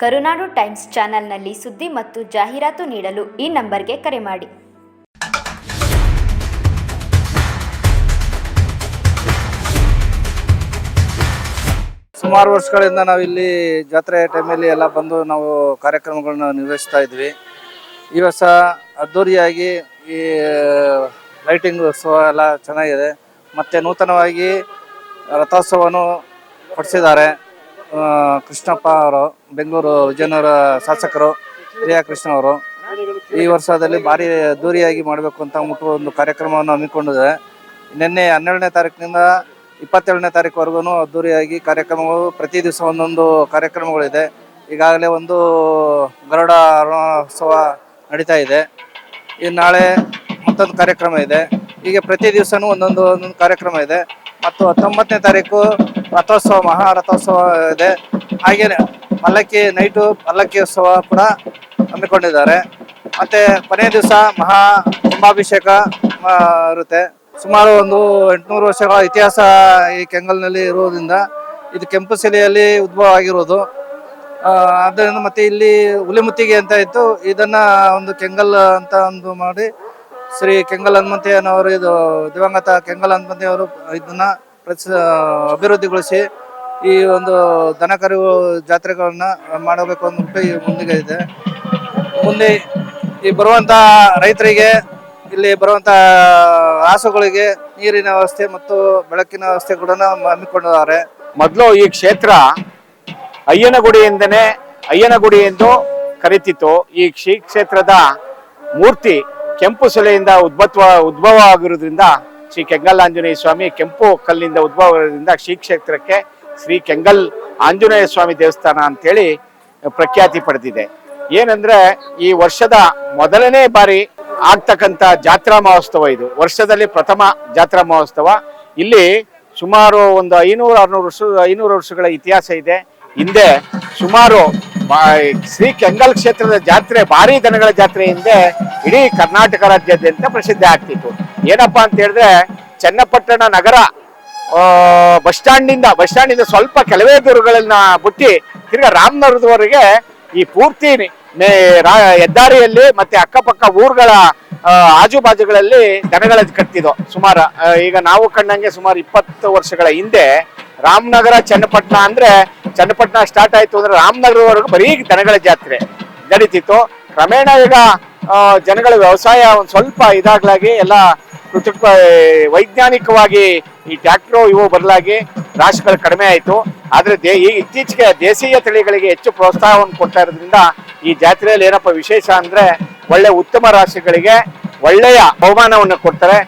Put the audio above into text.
ಕರುನಾಡು times ಚಾನೆಲ್ನಲ್ಲಿ ಸುದ್ದಿ ಮತ್ತು ಜಾಹೀರಾತು ನೀಡಲು ಈ ನಂಬರ್ಗೆ ಕರೆ ಮಾಡಿ. ಸುಮಾರು ವರ್ಷಗಳಿಂದ ನಾವು ಇಲ್ಲಿ ಜಾತ್ರೆ ಟೈಮಲ್ಲಿ ಎಲ್ಲ ಬಂದು ನಾವು ಕಾರ್ಯಕ್ರಮಗಳನ್ನ ನಿರ್ವಹಿಸ್ತಾ ಇದ್ವಿ. ಈ ವರ್ಷ ಅದ್ದೂರಿಯಾಗಿ ಈ ಲೈಟಿಂಗ್ ಉತ್ಸವ ಎಲ್ಲ ಚೆನ್ನಾಗಿದೆ. ಮತ್ತು ನೂತನವಾಗಿ ರಥೋತ್ಸವವನ್ನು ಪಡಿಸಿದ್ದಾರೆ ಕೃಷ್ಣಪ್ಪ ಅವರು, ಬೆಂಗಳೂರು ವಿಜಯನಗರ ಶಾಸಕರು ಪ್ರಿಯಾ ಕೃಷ್ಣ ಅವರು, ಈ ವರ್ಷದಲ್ಲಿ ಭಾರಿ ಅದ್ದೂರಿಯಾಗಿ ಮಾಡಬೇಕು ಅಂತ ಅಂದ್ಬಿಟ್ಟು ಒಂದು ಕಾರ್ಯಕ್ರಮವನ್ನು ಹಮ್ಮಿಕೊಂಡಿದೆ ನಿನ್ನೆ ಹನ್ನೆರಡನೇ ತಾರೀಕಿನಿಂದ ಇಪ್ಪತ್ತೇಳನೇ ತಾರೀಕುವರೆಗೂ ಅದ್ದೂರಿಯಾಗಿ ಕಾರ್ಯಕ್ರಮಗಳು, ಪ್ರತಿ ದಿವಸ ಒಂದೊಂದು ಕಾರ್ಯಕ್ರಮಗಳಿದೆ. ಈಗಾಗಲೇ ಒಂದು ಗರುಡ ಅರುಣೋತ್ಸವ ನಡೀತಾ ಇದೆ. ಈ ನಾಳೆ ಮತ್ತೊಂದು ಕಾರ್ಯಕ್ರಮ ಇದೆ. ಹೀಗೆ ಪ್ರತಿ ದಿವಸನೂ ಒಂದೊಂದು ಒಂದೊಂದು ಕಾರ್ಯಕ್ರಮ ಇದೆ. ಮತ್ತು ಹತ್ತೊಂಬತ್ತನೇ ತಾರೀಕು ರಥೋತ್ಸವ, ಮಹಾರಥೋತ್ಸವ ಇದೆ. ಹಾಗೆಯೇ ಪಲ್ಲಕ್ಕಿ ನೈಟು ಪಲ್ಲಕ್ಕಿ ಉತ್ಸವ ಕೂಡ ಹಮ್ಮಿಕೊಂಡಿದ್ದಾರೆ. ಮತ್ತು ಕೊನೆಯ ದಿವಸ ಮಹಾ ಕುಂಭಾಭಿಷೇಕ ಇರುತ್ತೆ. ಸುಮಾರು ಒಂದು ಎಂಟುನೂರು ವರ್ಷಗಳ ಇತಿಹಾಸ ಈ ಕೆಂಗಲ್ನಲ್ಲಿ ಇರುವುದರಿಂದ ಇದು ಕೆಂಪು ಶಿಲೆಯಲ್ಲಿ ಉದ್ಭವ ಆಗಿರೋದು. ಆದ್ದರಿಂದ ಮತ್ತೆ ಇಲ್ಲಿ ಹುಲಿಮುತ್ತಿಗೆ ಅಂತ ಇತ್ತು. ಇದನ್ನ ಒಂದು ಕೆಂಗಲ್ ಅಂತ ಒಂದು ಮಾಡಿ ಶ್ರೀ ಕೆಂಗಲ್ ಹನುಮಂತಯ್ಯನವರು, ಇದು ದಿವಂಗತ ಕೆಂಗಲ್ ಹನುಮಂತಯ್ಯವರು ಇದನ್ನ ಪ್ರಚ ಅಭಿವೃದ್ಧಿಗೊಳಿಸಿ ಈ ಒಂದು ದನ ಕರು ಜಾತ್ರೆಗಳನ್ನ ಮಾಡಬೇಕು ಅಂದ್ಬಿಟ್ಟು ಈ ಮುಂದಿಗೆ ಇದೆ. ಮುಂದೆ ಈ ಬರುವಂತ ರೈತರಿಗೆ, ಇಲ್ಲಿ ಬರುವಂತ ಹಾಸುಗಳಿಗೆ ನೀರಿನ ವ್ಯವಸ್ಥೆ ಮತ್ತು ಬೆಳಕಿನ ವ್ಯವಸ್ಥೆ ಕೂಡ ಹಮ್ಮಿಕೊಂಡಿದ್ದಾರೆ. ಮೊದಲು ಈ ಕ್ಷೇತ್ರ ಅಯ್ಯನಗುಡಿ ಎಂದನೇ ಅಯ್ಯನಗುಡಿ ಎಂದು ಕರೀತಿತ್ತು. ಈ ಶ್ರೀ ಕ್ಷೇತ್ರದ ಮೂರ್ತಿ ಕೆಂಪು ಶಿಲೆಯಿಂದ ಉದ್ಭತ್ವ ಉದ್ಭವ ಆಗಿರೋದ್ರಿಂದ ಶ್ರೀ ಕೆಂಗಲ್ ಆಂಜನೇಯ ಸ್ವಾಮಿ ಕೆಂಪು ಕಲ್ಲಿಂದ ಉದ್ಭವ ಆಗಿರೋದ್ರಿಂದ ಶ್ರೀ ಕ್ಷೇತ್ರಕ್ಕೆ ಶ್ರೀ ಕೆಂಗಲ್ ಆಂಜನೇಯ ಸ್ವಾಮಿ ದೇವಸ್ಥಾನ ಅಂತೇಳಿ ಪ್ರಖ್ಯಾತಿ ಪಡೆದಿದೆ. ಏನಂದ್ರೆ ಈ ವರ್ಷದ ಮೊದಲನೇ ಬಾರಿ ಆಗ್ತಕ್ಕಂಥ ಜಾತ್ರಾ ಮಹೋತ್ಸವ ಇದು. ವರ್ಷದಲ್ಲಿ ಪ್ರಥಮ ಜಾತ್ರಾ ಮಹೋತ್ಸವ. ಇಲ್ಲಿ ಸುಮಾರು ಒಂದು ಐನೂರು, ಆರುನೂರು ವರ್ಷ, ಐನೂರು ವರ್ಷಗಳ ಇತಿಹಾಸ ಇದೆ. ಹಿಂದೆ ಸುಮಾರು ಶ್ರೀ ಕೆಂಗಲ್ ಕ್ಷೇತ್ರದ ಜಾತ್ರೆ, ಭಾರಿ ದನಗಳ ಜಾತ್ರೆ ಹಿಂದೆ ಇಡೀ ಕರ್ನಾಟಕ ರಾಜ್ಯಾದ್ಯಂತ ಪ್ರಸಿದ್ಧಿ ಆಗ್ತಿತ್ತು. ಏನಪ್ಪಾ ಅಂತ ಹೇಳಿದ್ರೆ, ಚನ್ನಪಟ್ಟಣ ನಗರ ಬಸ್ ಸ್ಟ್ಯಾಂಡಿಂದ ಬಸ್ ಸ್ಟ್ಯಾಂಡಿಂದ ಸ್ವಲ್ಪ ಕೆಲವೇ ದೂರಗಳನ್ನ ಬಿಟ್ಟು ತಿರ್ಗಾ ರಾಮನಗರದವರೆಗೆ ಈ ಪೂರ್ತಿ ಹೆದ್ದಾರಿಯಲ್ಲಿ ಮತ್ತೆ ಅಕ್ಕಪಕ್ಕ ಊರುಗಳ ಆಜು ಆಜುಬಾಜುಗಳಲ್ಲಿ ದನಗಳ ಕಟ್ಟಿದ್ದು. ಸುಮಾರು ಈಗ ನಾವು ಕಂಡಂಗೆ ಸುಮಾರು ಇಪ್ಪತ್ತು ವರ್ಷಗಳ ಹಿಂದೆ ರಾಮನಗರ, ಚನ್ನಪಟ್ಟಣ ಅಂದ್ರೆ ಚನ್ನಪಟ್ಟಣ ಸ್ಟಾರ್ಟ್ ಆಯ್ತು ಅಂದ್ರೆ ರಾಮನಗರವರೆಗೂ ಬರೀ ದನಗಳ ಜಾತ್ರೆ ನಡೀತಿತ್ತು. ಕ್ರಮೇಣ ಈಗ ಜನಗಳ ವ್ಯವಸಾಯ ಒಂದು ಸ್ವಲ್ಪ ಇದಾಗ್ಲಾಗಿ ಎಲ್ಲ ಕೃತಕ, ವೈಜ್ಞಾನಿಕವಾಗಿ ಈ ಟ್ಯಾಕ್ಟ್ರು ಇವು ಬದಲಾಗಿ ರಾಶಿಗಳು ಕಡಿಮೆ ಆಯಿತು. ಆದರೆ ದೇ, ಈ ಇತ್ತೀಚೆಗೆ ದೇಶೀಯ ತಳಿಗಳಿಗೆ ಹೆಚ್ಚು ಪ್ರೋತ್ಸಾಹವನ್ನು ಕೊಡ್ತಾ ಇರೋದ್ರಿಂದ ಈ ಜಾತ್ರೆಯಲ್ಲಿ ಏನಪ್ಪ ವಿಶೇಷ ಅಂದ್ರೆ ಒಳ್ಳೆ ಉತ್ತಮ ರಾಶಿಗಳಿಗೆ ಒಳ್ಳೆಯ ಬಹುಮಾನವನ್ನು ಕೊಡ್ತಾರೆ.